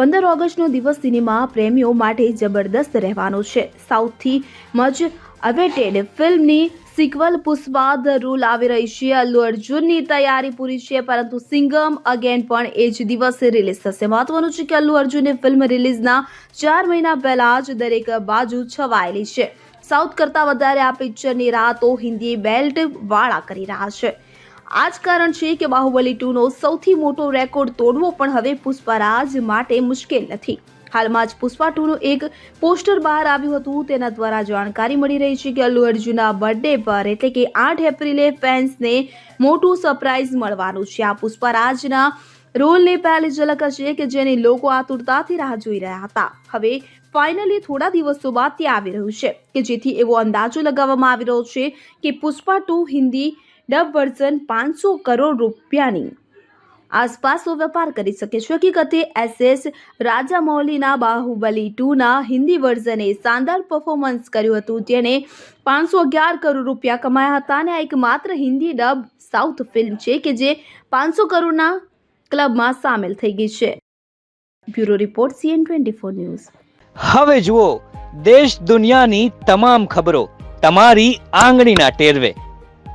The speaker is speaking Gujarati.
પંદર ઓગસ્ટનો દિવસ સિનેમા પ્રેમીઓ માટે જબરદસ્ત રહેવાનો છે. સાઉથથી મચ અવેટેડ ફિલ્મની સિક્વલ પુષ્પા ધ રૂલ આવી રહી છે. અલ્લુ અર્જુનની તૈયારી પૂરી છે, પરંતુ સિંગમ અગેન પણ એ જ દિવસે રિલીઝ થશે. મહત્વનું છે કે અલ્લુ અર્જુને ફિલ્મ રિલીઝના ચાર મહિના પહેલા જ દરેક બાજુ છવાયેલી છે. સાઉથ કરતાં વધારે આ પિક્ચરની રાહતો હિન્દી બેલ્ટ વાળા કરી રહ્યા છે. આ જ કારણ છે કે બાહુબલી ટુનો સૌથી મોટો રેકોર્ડ તોડવો પણ હવે પુષ્પારાજ માટે મુશ્કેલ નથી. હાલમાં જ પુષ્પા ટુનું એક પોસ્ટર બહાર આવ્યું હતું. તેના દ્વારા જાણકારી મળી રહી છે કે અલ્લુ અર્જુનના બર્થડે પર એટલે કે આઠ એપ્રિલે ફેન્સને મોટું સરપ્રાઇઝ મળવાનું છે. આ પુષ્પારાજના રોલની પહેલી ઝલક હશે કે જેની લોકો આતુરતાથી રાહ જોઈ રહ્યા હતા. હવે ફાઇનલી થોડા દિવસો બાદ તે આવી રહ્યું છે કે જેથી એવો અંદાજો લગાવવામાં આવી રહ્યો છે કે Pushpa two Hindi dub version પાંચસો કરોડ રૂપિયાની. આસપાસનો વેપાર કરી શકે છે. હકીકતે એસએસ રાજામૌલીના બાહુબલી ટુના હિન્દી વર્ઝને શાનદાર પરફોર્મન્સ કર્યું હતું. જેણે પાંચસો અગિયાર કરોડ રૂપિયા કમાયા હતા અને આ એકમાત્ર હિન્દી ડબ સાઉથ ફિલ્મ છે કે જે પાંચસો કરોડના ક્લબમાં સામેલ થઈ ગઈ છે. Bureau report CN twenty four news. હવે જુઓ, દેશ દુનિયાની તમામ ખબરો તમારી આંગળીના ટેરવે.